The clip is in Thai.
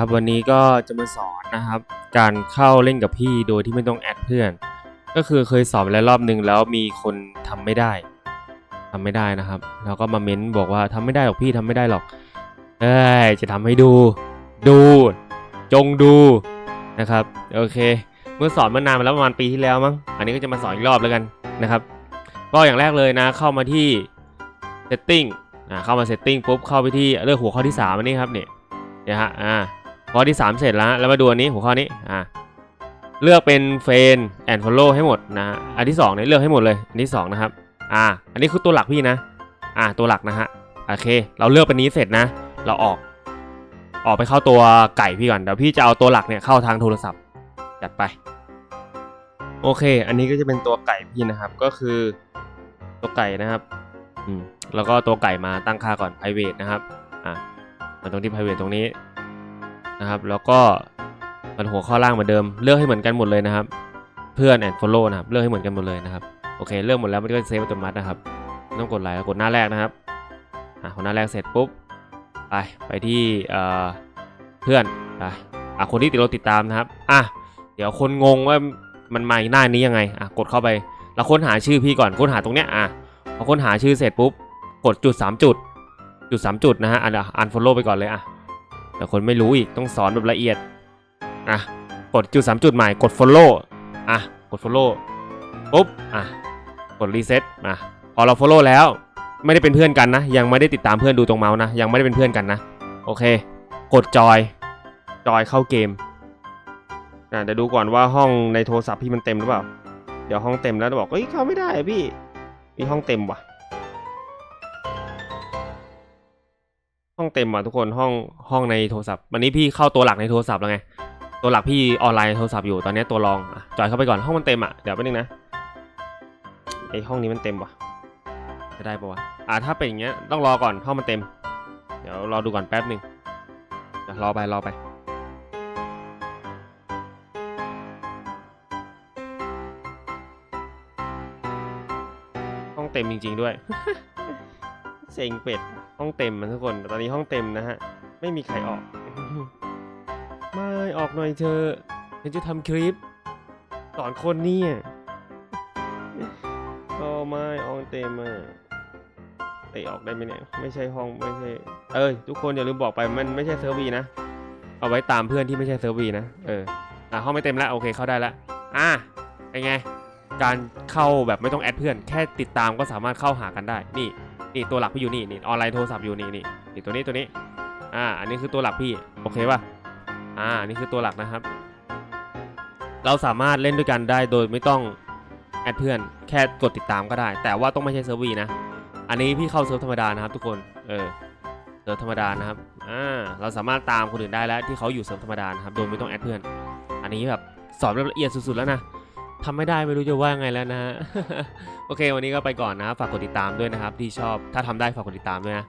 นะครับ วันนี้ก็จะมาสอนนะครับ การเข้าเล่นกับพี่โดยที่ไม่ต้องแอดเพื่อน ก็คือเคยสอนแล้วรอบนึงแล้วมีคนทำไม่ได้ทำไม่ได้นะครับแล้วก็มาเม้นบอกว่าทำไม่ได้หรอกพี่ทำไม่ได้หรอกเอ้ยจะทำให้ดู ดู จงดูนะครับโอเค เมื่อสอนเมื่อนานมาแล้วประมาณปีที่แล้วมั้งอันนี้ก็จะมาสอนอีกรอบแล้วกันนะครับก็อย่างแรกเลยนะเข้ามาที่ setting อ่าเข้ามา setting ปุ๊บเข้าไปที่เลือกหัวข้อที่3อันนี้ครับเนี่ยเนี่ยฮะอ่า ข้อที่ 3 เสร็จแล้ว แล้วมาดูอันนี้หัวข้อนี้อ่าเลือกเป็นเฟนแอนด์ฟอลโล่ให้หมดนะฮะอันที่2เนี่ยเลือกให้หมดเลย อันที่สองนะครับอ่าอันนี้คือตัวหลักพี่นะ อ่าตัวหลักนะฮะโอเค เราเลือกเป็นนี้เสร็จนะ เราออก ออกไปเข้าตัวไก่พี่ก่อนเดี๋ยวพี่จะเอาตัวหลักเนี่ยเข้าทางโทรศัพท์จัดไป โอเค อันนี้ก็จะเป็นตัวไก่พี่นะครับ ก็คือตัวไก่นะครับอืมแล้วก็ตัวไก่มาตั้งค่าก่อน private นะครับอะมาตรงที่ private ตรงนี้ นะครับ แล้วก็มันหัวข้อล่างเหมือนเดิม เลือกให้เหมือนกันหมดเลยนะครับ เพื่อน and follow นะครับ เลือกให้เหมือนกันหมดเลยนะครับ โอเค เลือกหมดแล้วมันก็จะเซฟอัตโนมัตินะครับ ต้องกดไลค์กดหน้าแรกนะครับอะหน้าแรกเสร็จปุ๊บ ไป ไปที่เอ่อเพื่อนไปอะคนที่ติดเราติดตามนะครับ อะ เดี๋ยวคนงงว่ามันมาหน้านี้ยังไง อะ กดเข้าไป เราค้นหาชื่อพี่ก่อน ค้นหาตรงเนี้ย อะ พอค้นหาชื่อเสร็จปุ๊บ กดจุด 3 จุด จุด 3 จุดนะฮะ อันอันฟอลโล่ไปก่อนเลย อะ แต่คนไม่รู้อีกต้องสอนแบบละเอียด อะ กดจุด3จุดใหม่ กด follow อะ กด follow ปุ๊บ อะ กด reset อะ พอเรา follow แล้ว ไม่ได้เป็นเพื่อนกันนะ ยังไม่ได้ติดตามเพื่อนดูตรงเมาส์นะ ยังไม่ได้เป็นเพื่อนกันนะ โอเค กดจอย จอยเข้าเกม อะ เดี๋ยวดูก่อนว่าห้องในโทรศัพท์พี่มันเต็มหรือเปล่า เดี๋ยวห้องเต็มแล้วจะบอกเฮ้ย เข้าไม่ได้พี่ มีห้องเต็มว่ะ ห้องเต็มว่ะทุกคนห้องห้องในโทรศัพท์วันนี้พี่เข้าตัวหลักในโทรศัพท์แล้วไง ตัวหลักพี่ออนไลน์โทรศัพท์อยู่ตอนนี้ตัวรองอะจอยเข้าไปก่อนห้องมันเต็มอะเดี๋ยวแป๊บนึงนะไอห้องนี้มันเต็มวะจะได้ปะวะอ่าถ้าเป็นอย่างเงี้ยต้องรอก่อนห้องมันเต็ม เดี๋ยวรอดูก่อนแป๊บหนึ่งรอไปรอไปห้องเต็มจริง ๆ ด้วย เซ็งเป็ด ห้องเต็มมันทุกคนตอนนี้ห้องเต็มนะฮะ ไม่มีใครออก ไม่ออกหน่อยเธอะฉันจะทำคลิปสอนคนเนี่ยก็ไม่ออกเต็มอะเตะออกได้ไหมเนี่ยไม่ใช่ห้องไม่ใช่เอ้ยทุกคนอย่าลืมบอกไปมันไม่ใช่เซิร์ฟวีนะเอาไว้ตามเพื่อนที่ไม่ใช่เซิร์ฟวีนะเอออะห้องไม่เต็มแล้วโอเคเข้าได้ล้วอะเป็นไงการเข้าแบบไม่ต้องแอดเพื่อน แค่ติดตามก็สามารถเข้าหากันได้นี่ นี่ตัวหลักพี่อยู่นี่นี่ออนไลน์โทรศัพท์อยู่นี่นี่นี่ตัวนี้ตัวนี้ อ่า อันนี้คือตัวหลักพี่โอเคป่ะอ่าอันี่คือตัวหลักนะครับ เราสามารถเล่นด้วยกันได้โดยไม่ต้องแอดเพื่อนแค่กดติดตามก็ได้ แต่ว่าต้องไม่ใช่เซิร์ฟวีนะ อันนี้พี่เข้าเซิร์ฟธรรมดานะครับ ทุกคนเออเซิร์ฟธรรมดานะครับอ่าเราสามารถตามคนอื่นได้แล้วที่เขาอยู่เซิร์ฟธรรมดานะครับโดยไม่ต้องแอดเพื่อน อันนี้แบบสอนละเอียดสุดๆแล้วนะ ทำไม่ได้ไม่รู้จะว่าไงแล้วนะฮะ โอเค วันนี้ก็ไปก่อนนะ ฝากกดติดตามด้วยนะครับ ที่ชอบ ถ้าทำได้ฝากกดติดตามด้วยนะ